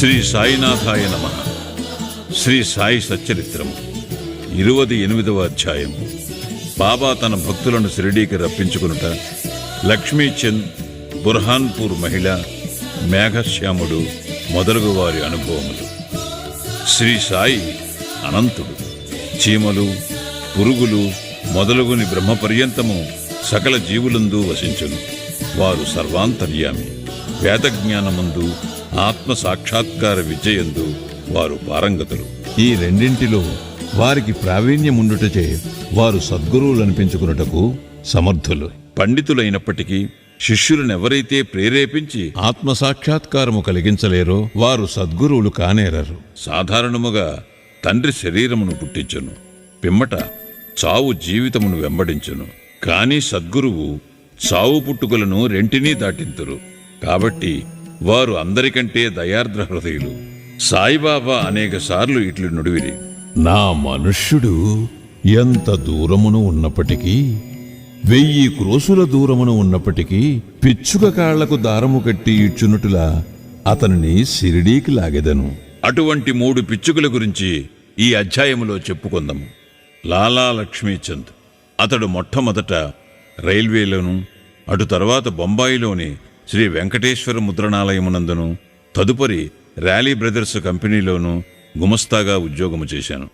శ్రీ సాయినాథాయ నమ. శ్రీ సాయి సచ్చరిత్రము. ఇరువది ఎనిమిదవ అధ్యాయం బాబా తన భక్తులను షిరిడీకి రప్పించుకునుట లక్ష్మీచంద్ బుర్హాన్పూర్ మహిళ మేఘశ్యాముడు మొదలగు వారి అనుభవములు. శ్రీ సాయి అనంతుడు చీమలు పురుగులు మొదలుగుని బ్రహ్మపర్యంతము సకల జీవులందు వసించును. వారు సర్వాంతర్యామి. వేదజ్ఞానమందు ఆత్మ సాక్షాత్కార విజయందు వారు పారంగతులు. ఈ రెండింటిలో వారికి ప్రావీణ్యముండుటచే వారు సద్గురువులనిపించుకున్నటకు సమర్థులు. పండితులైనప్పటికీ శిష్యులనెవరైతే ప్రేరేపించి ఆత్మ సాక్షాత్కారము కలిగించలేరో వారు సద్గురువులు కానేరరు. సాధారణముగా తండ్రి శరీరమును పుట్టించును పిమ్మట చావు జీవితమును వెంబడించును కాని సద్గురువు చావు పుట్టుకలను రెంటినీ దాటింతురు. కాబట్టి వారు అందరికంటే దయార్ద్ర హృదయులు. సాయిబాబా అనేక సార్లు ఇట్లు నుడివిరి. నా మనుష్యుడు ఎంత దూరమును ఉన్నప్పటికీ వెయ్యి క్రోసుల దూరమును ఉన్నప్పటికీ పిచ్చుక కాళ్ళకు దారము కట్టి ఇచ్చునుటులా అతనిని సిరిడీకి లాగెదను. అటువంటి మూడు పిచ్చుకల గురించి ఈ అధ్యాయములో చెప్పుకుందాము. లాలా లక్ష్మీచంద్. అతడు మొట్టమొదట రైల్వేలోను అటు తర్వాత బొంబాయిలోని శ్రీ వెంకటేశ్వర ముద్రణాలయమునందును తదుపరి ర్యాలీ బ్రదర్స్ కంపెనీలోనూ గుమస్తాగా ఉద్యోగము చేశాను.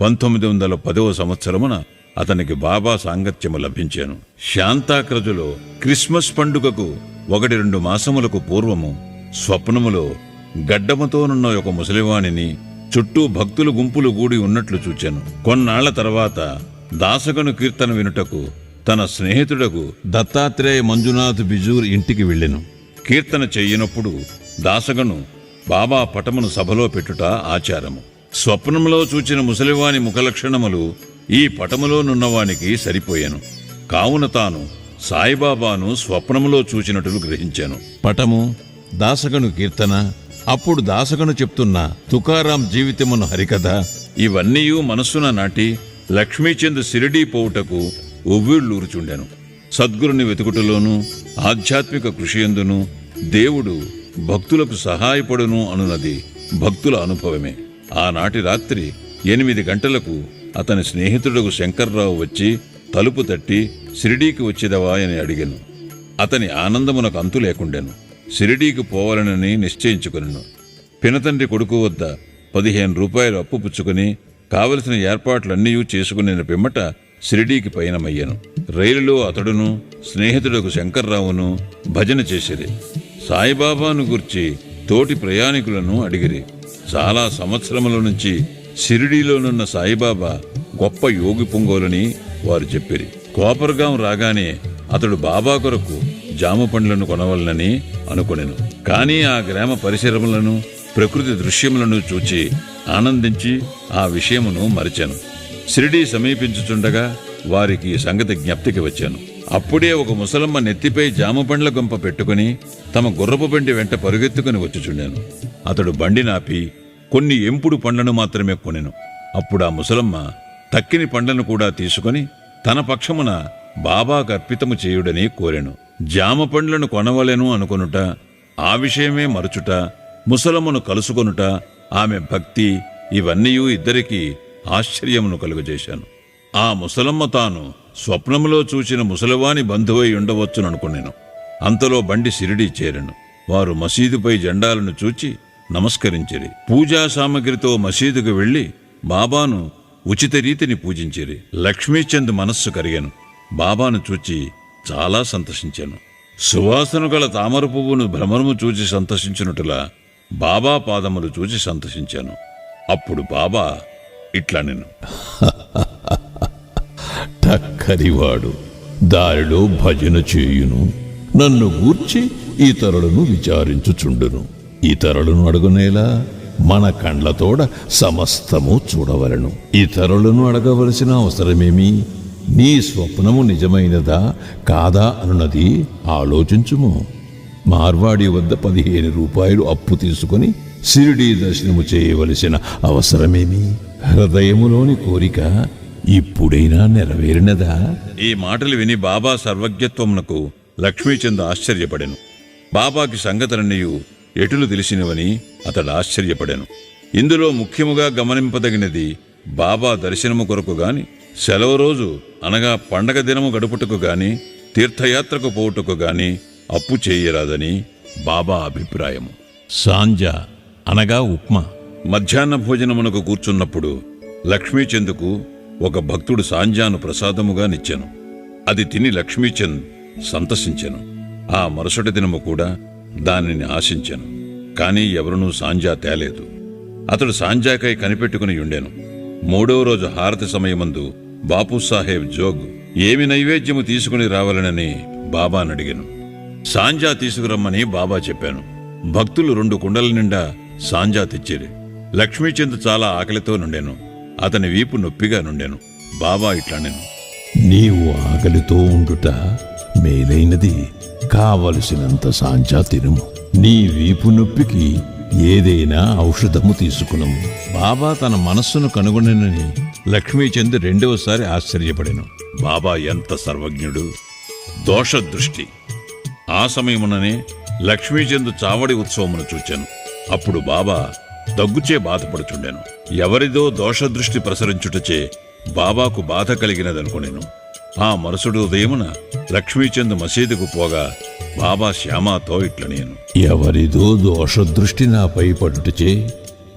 పంతొమ్మిది వందల పదవ సంవత్సరమున అతనికి బాబా సాంగత్యము లభించాను. శాంతాక్రజులో క్రిస్మస్ పండుగకు ఒకటి రెండు మాసములకు పూర్వము స్వప్నములో గడ్డముతోనున్న ఒక ముసలివాణిని చుట్టూ భక్తులు గుంపులు గూడి ఉన్నట్లు చూచాను. కొన్నాళ్ళ తర్వాత దాసగను కీర్తన వినుటకు తన స్నేహితుడకు దత్తాత్రేయ మంజునాథ్ బిజూర్ ఇంటికి వెళ్ళెను. కీర్తన చెయ్యినప్పుడు దాసగను బాబా పటమును సభలో పెట్టుట ఆచారము. స్వప్నంలో చూచిన ముసలివాని ముఖలక్షణములు ఈ పటములో నున్నవానికి సరిపోయాను. కావున తాను సాయిబాబాను స్వప్నములో చూచినట్లు గ్రహించాను. పటము దాసగను కీర్తన అప్పుడు దాసగను చెప్తున్న తుకారాం జీవితమును హరికథ ఇవన్నీయూ మనస్సున నాటి లక్ష్మీచంద్ సిరిడీ పోవుటకు ఉవ్విళ్ళూరుచుండెను. సద్గురుని వెతుకుటలోను ఆధ్యాత్మిక కృషి ఎందును దేవుడు భక్తులకు సహాయపడును అనున్నది భక్తుల అనుభవమే. ఆనాటి రాత్రి ఎనిమిది గంటలకు అతని స్నేహితుడకు శంకర్రావు వచ్చి తలుపు తట్టి సిరిడీకి వచ్చేదవా అని అడిగాను. అతని ఆనందమునకు అంతు లేకుండెను. సిరిడీకి పోవాలనని నిశ్చయించుకున్నాను పినతండ్రి కొడుకు వద్ద పదిహేను రూపాయలు అప్పు పుచ్చుకుని కావలసిన ఏర్పాట్లన్నీ చేసుకుని పిమ్మట షిరిడీకి పయనమయ్యాను. రైలులో అతడును స్నేహితుడకు శంకర్రావును భజన చేసిరి. సాయిబాబాను గుర్చి తోటి ప్రయాణికులను అడిగిరి. చాలా సంవత్సరముల నుంచి షిరిడీలోనున్న సాయిబాబా గొప్ప యోగి పొంగోలని వారు చెప్పిరి. కోపర్గాం రాగానే అతడు బాబా కొరకు జామ పండ్లను కొనవలనని అనుకునేను. కానీ ఆ గ్రామ పరిసరములను ప్రకృతి దృశ్యములను చూచి ఆనందించి ఆ విషయమును మరిచాను. షిరిడీ సమీపించుచుండగా వారికి ఈ సంగతి జ్ఞప్తికి వచ్చాను. అప్పుడే ఒక ముసలమ్మ నెత్తిపై జామ పండ్ల గొంప పెట్టుకుని తమ గుర్రపు బండి వెంట పరుగెత్తుకుని వచ్చుచుండాను. అతడు బండి నాపి కొన్ని ఎంపుడు పండ్లను మాత్రమే కొనెను. అప్పుడు ఆ ముసలమ్మ తక్కిని పండ్లను కూడా తీసుకొని తన పక్షమున బాబాకు అర్పితము చేయుడని కోరెను. జామ పండ్లను కొనవలెను అనుకొనుట ఆ విషయమే మరుచుట ముసలమ్మను కలుసుకొనుట ఆమె భక్తి ఇవన్నీ ఇద్దరికీ ఆశ్చర్యమును కలుగజేశాను. ఆ ముసలమ్మ తాను స్వప్నములో చూచిన ముసలివాని బంధువై ఉండవచ్చుననుకునేను. అంతలో బండి సిరిడి చేరెను. వారు మసీదుపై జెండాలను చూచి నమస్కరించిరి. పూజా సామగ్రితో మసీదుకు వెళ్ళి బాబాను ఉచిత రీతిని పూజించిరి. లక్ష్మీచంద్ మనస్సు కరిగాను. బాబాను చూచి చాలా సంతసించాను సువాసన గల తామర పువ్వును భ్రమరము చూచి సంతసించినట్టులా బాబా పాదములు చూచి సంతసించాను అప్పుడు బాబా ఇట్లా నేను. టక్కరివాడు. దారిలో భజన చేయును. నన్ను గూర్చి ఇతరులను విచారించుచుండును. ఇతరులను అడుగునేలా మన కండ్లతోడ సమస్తము చూడవలను. ఇతరులను అడగవలసిన అవసరమేమి? నీ స్వప్నము నిజమైనదా కాదా అన్నది ఆలోచించుము. మార్వాడి వద్ద పదిహేను రూపాయలు అప్పు తీసుకుని సిరిడీ దర్శనము చేయవలసిన అవసరమేమి? హృదయములోని కోరిక ఇప్పుడైనా నెరవేరినదా? ఈ మాటలు విని బాబా సర్వజ్ఞత్వమునకు లక్ష్మీచంద్ ఆశ్చర్యపడెను. బాబాకి సంగతులన్నయు ఎటులు తెలిసినవని అతడు ఆశ్చర్యపడాను. ఇందులో ముఖ్యముగా గమనింపదగినది బాబా దర్శనము కొరకు గాని సెలవు రోజు అనగా పండగ దినము గడుపుటకు గాని తీర్థయాత్రకు పోవుటకు గాని అప్పు చేయరాదని బాబా అభిప్రాయము. సాంజ అనగా ఉప్మా. మధ్యాహ్న భోజనమునకు కూర్చున్నప్పుడు లక్ష్మీచంద్కు ఒక భక్తుడు సాంజాను ప్రసాదముగా నిచ్చెను. అది తిని లక్ష్మీచంద్ సంతసించెను. ఆ మరుసటి దినము కూడా దానిని ఆశించెను. కాని ఎవరునూ సాంజా తేలేదు. అతడు సాంజాకై కనిపెట్టుకుని ఉండెను మూడవ రోజు హారతి సమయమందు బాపు సాహెబ్ జోగ్ ఏమి నైవేద్యము తీసుకుని రావాలనని బాబాను అడిగాను సాంజా తీసుకురమ్మని బాబా చెప్పాను. భక్తులు రెండు కుండల నిండా సాంజా తెచ్చేది. లక్ష్మీచంద్ చాలా ఆకలితో నుండెను. అతని వీపు నొప్పిగా నుండెను. బాబా ఇట్లానెను నీవు ఆకలితో ఉండుట మేలైనది. కావలసినంత సాంచా తినుము. నీ వీపు నొప్పికి ఏదైనా ఔషధము తీసుకునము. బాబా తన మనస్సును కనుగొనని లక్ష్మీచంద్ రెండవసారి ఆశ్చర్యపడెను. బాబా ఎంత సర్వజ్ఞుడు. దోషదృష్టి. ఆ సమయముననే లక్ష్మీచంద్ చావడి ఉత్సవమును చూచాను. అప్పుడు బాబా దగ్గుచే బాధపడుచుండెను. ఎవరిదో దోషదృష్టి ప్రసరించుటచే బాబాకు బాధ కలిగినదనుకొనెను. ఆ మరుసడు ఉదయమున లక్ష్మీచంద్ మసీదుకు పోగా బాబా శ్యామాతో ఇట్లనేను ఎవరిదో దోషదృష్టి నాపై పడుటచే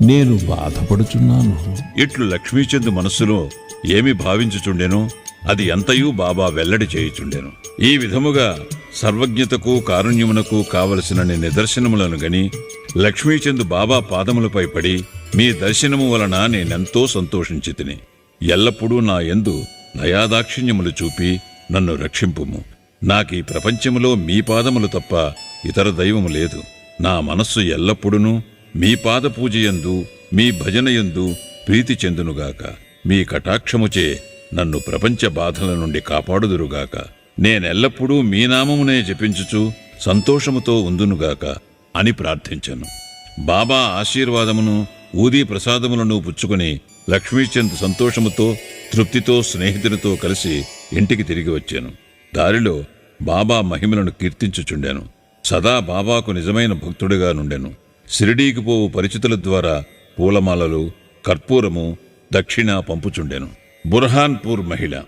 నేను బాధపడుచున్నాను. ఇట్లు లక్ష్మీచంద్ మనస్సులో ఏమి భావించుచుండెనో? అది ఎంతయూ బాబా వెల్లడి చేయుచుండెను. ఈ విధముగా సర్వజ్ఞతకు కారుణ్యమునకు కావలసిన నిదర్శనములను గని లక్ష్మీచంద్ బాబా పాదములపై పడి మీ దర్శనము వలన నేనెంతో సంతోషించి తిని ఎల్లప్పుడూ నా యందు నయాదాక్షిణ్యములు చూపి నన్ను రక్షింపుము. నాకీ ప్రపంచములో మీ పాదములు తప్ప ఇతర దైవము లేదు. నా మనస్సు ఎల్లప్పుడూ మీ పాద పూజయందు మీ భజనయందు ప్రీతి చెందునుగాక. మీ కటాక్షముచే నన్ను ప్రపంచ బాధల నుండి కాపాడుదురుగాక. నేనెల్లప్పుడూ మీ నామమునే జపించుచు సంతోషముతో ఉందునుగాక అని ప్రార్థించను. బాబా ఆశీర్వాదమును ఊదీ ప్రసాదములను పుచ్చుకుని లక్ష్మీచంద్ సంతోషముతో తృప్తితో స్నేహితునితో కలిసి ఇంటికి తిరిగి వచ్చాను. దారిలో బాబా మహిమలను కీర్తించుచుండాను. సదా బాబాకు నిజమైన భక్తుడిగా నుండెను. షిరిడీకి పోవు పరిచితుల ద్వారా పూలమాలలు కర్పూరము దక్షిణ పంపుచుండెను. బుర్హాన్పూర్ మహిళ.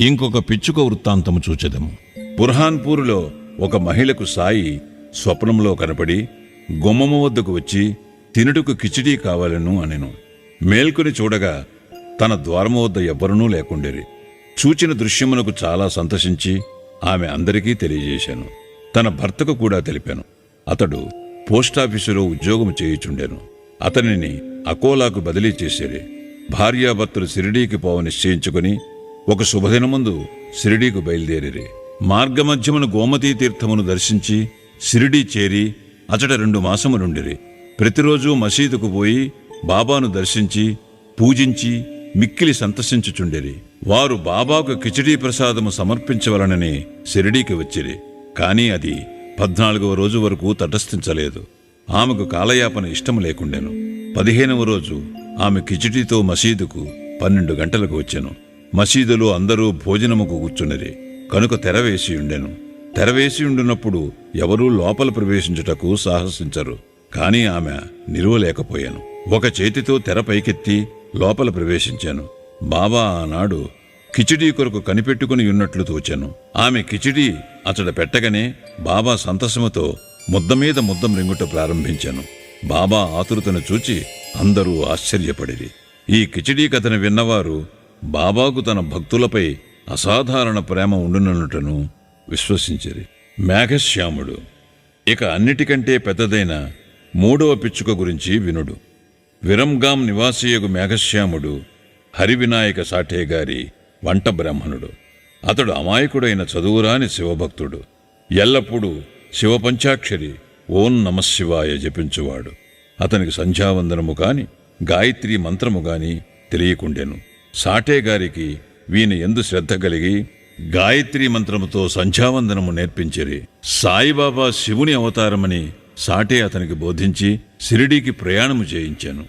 ఇంకొక పిచ్చుక వృత్తాంతము చూచెదము. బుర్హాన్పూర్లో ఒక మహిళకు సాయి స్వప్నంలో కనపడి గుమ్మము వద్దకు వచ్చి తినుటకు కిచిడీ కావాలను అనెను. మేల్కొని చూడగా తన ద్వారము వద్ద ఎవ్వరనూ లేకుండేరి. చూచిన దృశ్యమునకు చాలా సంతసించి ఆమె అందరికీ తెలియజేశాను. తన భర్తకు కూడా తెలిపాను. అతడు పోస్టాఫీసులో ఉద్యోగం చేయుచుండెను. అతనిని అకోలాకు బదిలీ చేసేది భార్యాభర్తలు సిరిడీకి పోవ నిశ్చయించుకుని ఒక శుభదినముందు సిరిడీకు బయలుదేరిరి. మార్గమధ్యమును గోమతీ తీర్థమును దర్శించి సిరిడీ చేరి అచట రెండు మాసములుండిరి. ప్రతిరోజు మసీదుకు పోయి బాబాను దర్శించి పూజించి మిక్కిలి సంతసించుచుండిరి. వారు బాబాకు కిచడీ ప్రసాదము సమర్పించవలనని సిరిడీకి వచ్చిరి. కాని అది పద్నాలుగవ రోజు వరకు తటస్థించలేదు. ఆమెకు కాలయాపన ఇష్టము లేకుండెను. పదిహేనవ రోజు ఆమె కిచిడీతో మసీదుకు పన్నెండు గంటలకు వచ్చాను. మసీదులో అందరూ భోజనముకు కూర్చున్నరే కనుక తెరవేసి ఉండెను. తెరవేసి ఉండినప్పుడు ఎవరూ లోపల ప్రవేశించుటకు సాహసించరు. కాని ఆమె నిలువలేకపోయాను. ఒక చేతితో తెర పైకెత్తి లోపల ప్రవేశించాను. బాబా ఆనాడు కిచిడీ కొరకు కనిపెట్టుకుని ఉన్నట్లు తోచాను. ఆమె కిచిడీ అతడ పెట్టగానే బాబా సంతసముతో ముద్ద మీద ముద్దం రింగుట ప్రారంభించాను. బాబా ఆతురతను చూచి అందరూ ఆశ్చర్యపడిరి. ఈ కిచిడీ కథను విన్నవారు బాబాకు తన భక్తులపై అసాధారణ ప్రేమ ఉండుననుటను విశ్వసించిరి. మేఘశ్యాముడు ఇక అన్నిటికంటే పెద్దదైన మూడవ పిచ్చుక గురించి వినుడు. విరంగాం నివాసియగు మేఘశ్యాముడు హరివినాయక సాఠే గారి వంట బ్రాహ్మణుడు. అతడు అమాయకుడైన చదువురాని శివభక్తుడు. ఎల్లప్పుడూ శివపంచాక్షరి ఓం నమశివాయ జపించువాడు. అతనికి సంధ్యావందనము కాని గాయత్రి మంత్రము గాని తెలియకుండెను. సాటే గారికి వీని ఎందు శ్రద్ధ కలిగి గాయత్రి మంత్రముతో సంధ్యావందనము నేర్పించిరి. సాయిబాబా శివుని అవతారమని సాటే అతనికి బోధించి సిరిడీకి ప్రయాణము చేయించాను.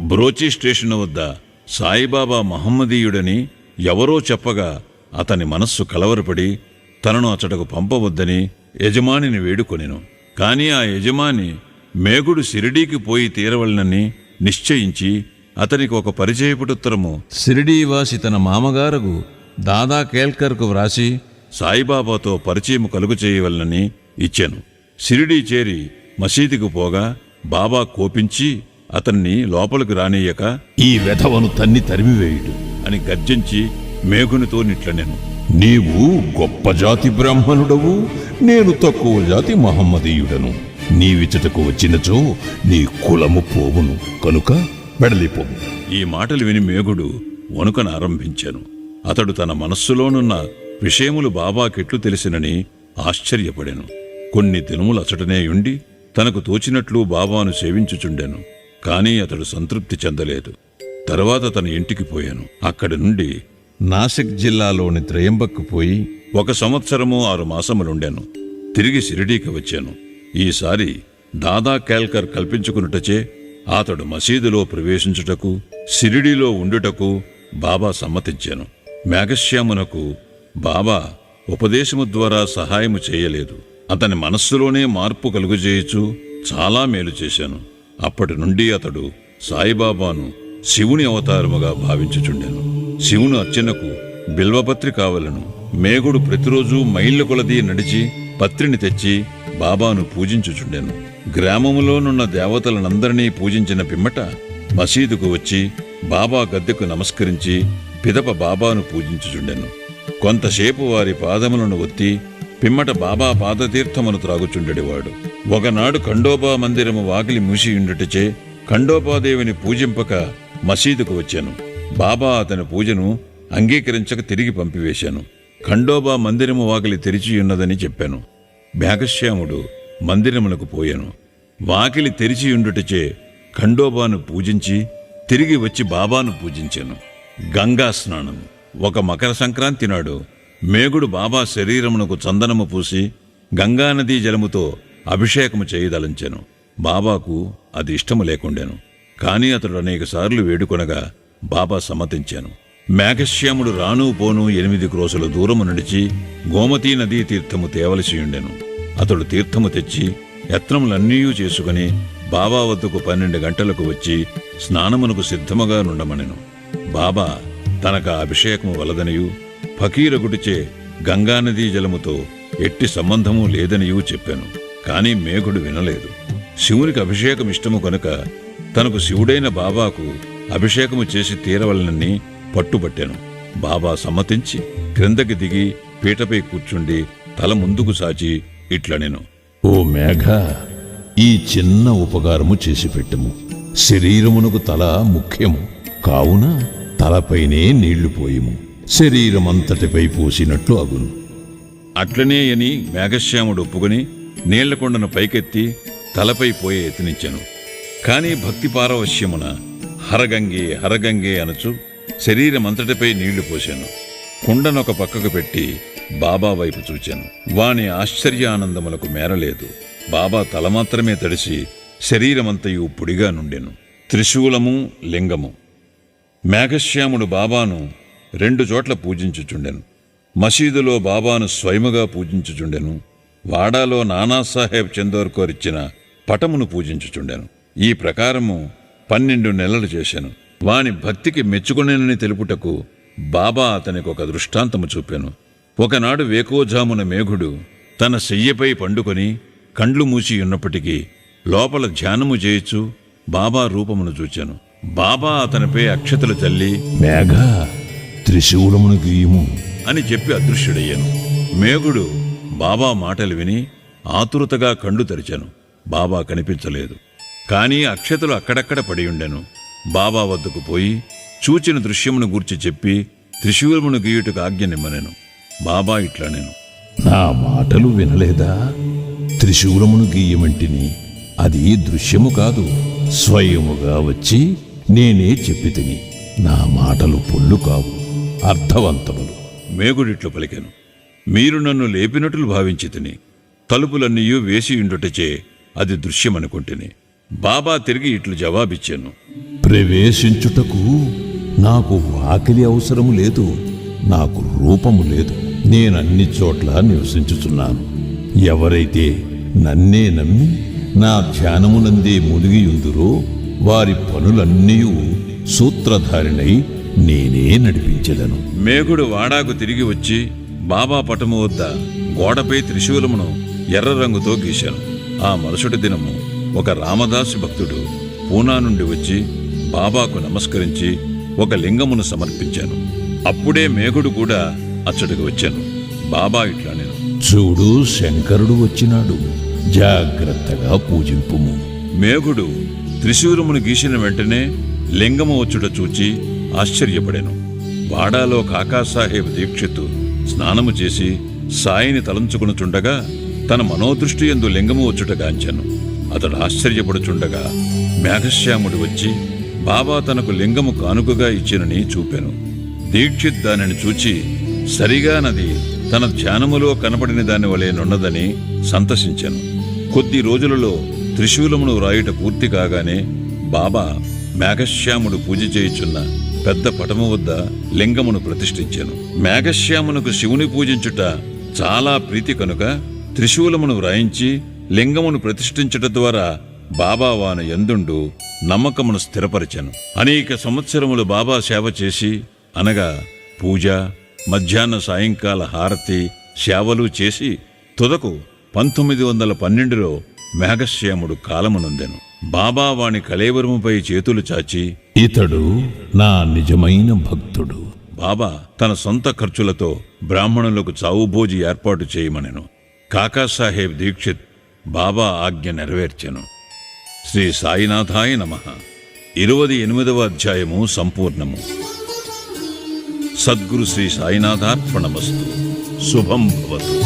బ్రోచి స్టేషన్ వద్ద సాయిబాబా మహమ్మదీయుడని ఎవరో చెప్పగా అతని మనస్సు కలవరపడి తనను అతడకు పంపవద్దని యజమానిని వేడుకొనెను. కాని ఆ యజమాని మేఘుడు షిరిడీకి పోయి తీరవలనని నిశ్చయించి అతనికి ఒక పరిచయపుటుత్తరము. సిరిడీవాసి తన మామగారకు దాదా కేల్కర్కు వ్రాసి సాయిబాబాతో పరిచయం కలుగు చేయవలనని ఇచ్చాను. షిరిడీ చేరి మసీదుకు పోగా బాబా కోపించి అతన్ని లోపలికి రానియ్యక ఈ వెధవను తన్ని తరిమివేయుడు అని గర్జించి మేఘునితో నిట్లనెను. నీవు గొప్ప జాతి బ్రాహ్మణుడవు నేను తక్కువ జాతి మహమ్మదీయుడను. నీవిచటకు వచ్చినచో నీ కులము పోవును. కనుక వెడలిపోవు ఈ మాటలు విని మేఘుడు వణుకన ఆరంభించాను. అతడు తన మనస్సులోనున్న విషయములు బాబాకెట్లు తెలిసినని ఆశ్చర్యపడాను. కొన్ని దినములు అచటనే ఉండి తనకు తోచినట్లు బాబాను సేవించుచుండెను. కాని అతడు సంతృప్తి చెందలేదు. తరువాత తన ఇంటికి పోయాను. అక్కడి నుండి నాసిక్ జిల్లాలోని త్రయంబక్కు పోయి ఒక సంవత్సరము ఆరు మాసములుండాను. తిరిగి షిరిడీకి వచ్చాను. ఈసారి దాదా కేల్కర్ కల్పించుకున్నటచే అతడు మసీదులో ప్రవేశించుటకు సిరిడిలో ఉండుటకు బాబా సమ్మతించాను. మేఘశ్యామునకు బాబా ఉపదేశము ద్వారా సహాయము చేయలేదు. అతని మనస్సులోనే మార్పు కలుగజేయచు చాలా మేలు చేశాను. అప్పటి నుండి అతడు సాయిబాబాను శివుని అవతారముగా భావించుచుండెను. శివుని అర్చనకు బిల్వపత్రి కావలను. మేఘుడు ప్రతిరోజు మైళ్ళ కొలది నడిచి పత్రిని తెచ్చి బాబాను పూజించుచుండెను. గ్రామములోనున్న దేవతలనందరినీ పూజించిన పిమ్మట మసీదుకు వచ్చి బాబా గద్దెకు నమస్కరించి పిదప బాబాను పూజించుచుండెను. కొంతసేపు వారి పాదములను ఒత్తి పిమ్మట బాబా పాదతీర్థమును త్రాగుచుండెడివాడు. ఒకనాడు ఖండోబా మందిరము వాకిలి మూసియుండుటచే ఖండోబాదేవిని పూజింపక మసీదుకు వచ్చాను. బాబా అతని పూజను అంగీకరించక తిరిగి పంపివేశాను. ఖండోబా మందిరము వాకిలి తెరిచియున్నదని చెప్పాను. మేఘశ్యాముడు మందిరమునకు పోయాను. వాకిలి తెరిచియుండుటచే ఖండోబాను పూజించి తిరిగి వచ్చి బాబాను పూజించాను. గంగా స్నానం. ఒక మకర సంక్రాంతి నాడు మేగుడు బాబా శరీరమునకు చందనము పూసి గంగానదీ జలముతో అభిషేకము చేయదలంచాను. బాబాకు అది ఇష్టము లేకుండాను. కాని అతడు అనేక సార్లు వేడుకొనగా బాబా సమ్మతించాను. మేఘశ్యాముడు రాను పోను ఎనిమిది క్రోసుల దూరము నడిచి గోమతీ నదీ తీర్థము తేవలసి ఉండెను అతడు తీర్థము తెచ్చి యత్నములన్నీయూ చేసుకుని బాబా వద్దకు పన్నెండు గంటలకు వచ్చి స్నానమునకు సిద్ధముగా నుండమనెను. బాబా తనక అభిషేకము వలదనియు ఫకీరగుడిచే గంగానదీ జలముతో ఎట్టి సంబంధము లేదనియూ చెప్పాను. కాని మేఘుడు వినలేదు. శివునికి అభిషేకం ఇష్టము కనుక తనకు శివుడైన బాబాకు అభిషేకము చేసి తీరవలనని పట్టుబట్టాను. బాబా సమ్మతించి క్రిందకి దిగి పీటపై కూర్చుండి తల ముందుకు సాచి ఇట్లనెను. ఓ మేఘ ఈ చిన్న ఉపకారము చేసి పెట్టము శరీరమునకు తల ముఖ్యము. కావున తలపైనే నీళ్ళు పోయము. శరీరమంతటిపై పోసినట్లు అగును. అట్లనే అని మేఘశ్యాముడు ఒప్పుకొని నీళ్ళకొండను పైకెత్తి తలపై పోయే యత్నించెను. కాని భక్తి పారవశ్యమున హరగంగే హరగంగే అనచు శరీరమంతటిపై నీళ్ళు పోశాను. కుండనొక పక్కకు పెట్టి బాబా వైపు చూచాను. వాని ఆశ్చర్యానందములకు మేరలేదు. బాబా తల మాత్రమే తడిసి శరీరమంతయు పొడిగా నుండెను. త్రిశూలము లింగము. మేఘశ్యాముడు బాబాను రెండు చోట్ల పూజించుచుండెను. మసీదులో బాబాను స్వయముగా పూజించుచుండెను. వాడాలో నానాసాహెబ్ చందోర్కర్ ఇచ్చిన పటమును పూజించుచుండెను. ఈ ప్రకారము పన్నెండు నెలలు చేశాను. వాని భక్తికి మెచ్చుకునేనని తెలుపుటకు బాబా అతనికి ఒక దృష్టాంతము చూపాను. ఒకనాడు వేకోజామున మేఘుడు తన శయ్యపై పండుకొని కండ్లు మూసి ఉన్నప్పటికీ లోపల ధ్యానము చేయుచు బాబా రూపమును చూచాను. బాబా అతనిపై అక్షతలు చల్లి మేఘ త్రిశూలమును గీయము. అని చెప్పి అదృశ్యుడయ్యాను. మేఘుడు బాబా మాటలు విని ఆతురతగా కళ్ళు తెరిచాను. బాబా కనిపించలేదు. కానీ అక్షతలు అక్కడక్కడ పడి ఉండెను. బాబా వద్దకు పోయి చూచిన దృశ్యమును గూర్చి చెప్పి త్రిశూలమును గీయుటకు ఆజ్ఞ నిమ్మనెను. బాబా ఇట్లా నేను నా మాటలు వినలేదా? త్రిశూలమును గీయమంటిని అది దృశ్యము కాదు. స్వయముగా వచ్చి నేనే చెప్పి తిని నా మాటలు పొల్లు కావు. అర్థవంతములు. మేగుడిట్లు పలికెను. మీరు నన్ను లేపినట్లు భావించి తిని తలుపులన్నీయూ వేసి ఉండుటచే అది దృశ్యమనుకుంటుని. బాబా తిరిగి ఇట్లు జవాబిచ్చాను. ప్రవేశించుటకు నాకు వాకిలి అవసరము లేదు నాకు రూపము లేదు. నేనన్ని చోట్ల నివసించుచున్నాను. ఎవరైతే నన్నే నమ్మి నా ధ్యానమునందే మునిగియుందురో వారి పనులన్నీ సూత్రధారినై నేనే నడిపించలను మేఘుడు వాడాకు తిరిగి వచ్చి బాబా పటము వద్ద గోడపై త్రిశూలమును ఎర్ర రంగుతో గీశాను. ఆ మరుసటి దినము ఒక రామదాసు భక్తుడు పూనా నుండి వచ్చి బాబాకు నమస్కరించి ఒక లింగమును సమర్పించాను. అప్పుడే మేఘుడు కూడా అచ్చడికి వచ్చాను. బాబా ఇట్లా నేను చూడు శంకరుడు వచ్చినాడు. జాగ్రత్తగా పూజింపుము. మేఘుడు త్రిశూలమును గీసిన వెంటనే లింగము వచ్చుట చూచి ఆశ్చర్యపడెను. వాడాలో కాకాసాహేబ్ దీక్షిత్ స్నానము చేసి సాయిని తలంచుకునుచుండగా తన మనోదృష్టి ఎందు లింగము వచ్చుట గాంచెను. అతడు ఆశ్చర్యపడుచుండగా మేఘశ్యాముడు వచ్చి బాబా తనకు లింగము కానుకగా ఇచ్చినని చూపెను. దీక్షిత్ దానిని చూచి సరిగా నది తన ధ్యానములో కనబడిన దాని వలె నున్నదని సంతసించాను. కొద్ది రోజులలో త్రిశూలమును రాయుట పూర్తి కాగానే బాబా మేఘశ్యాముడు పూజ చేయుచున్న పెద్ద పటము వద్ద లింగమును ప్రతిష్ఠించాను. మేఘశ్యామునకు శివుని పూజించుట చాలా ప్రీతి కనుక త్రిశూలమును వ్రాయించి లింగమును ప్రతిష్ఠించుట ద్వారా బాబా వాన ఎందుండు నమ్మకమును స్థిరపరిచాను. అనేక సంవత్సరములు బాబా సేవ చేసి అనగా పూజ మధ్యాహ్న సాయంకాల హారతి సేవలు చేసి తుదకు పంతొమ్మిది వందల పన్నెండులో మేఘశ్యాముడు కాలమునందెను. బాబా వాని కలేవరముపై చేతులు చాచి ఇతడు నా నిజమైన భక్తుడు. బాబా తన సొంత ఖర్చులతో బ్రాహ్మణులకు చావుభోజి ఏర్పాటు చేయమనెను. కాకాసాహెబ్ దీక్షిత్ బాబా ఆజ్ఞ నెరవేర్చెను. శ్రీ సాయినాథాయ నమ. ఇరవది ఎనిమిదవ అధ్యాయము సంపూర్ణము. సద్గురు శ్రీ సాయినాథార్పణమస్తు. శుభం భవతు.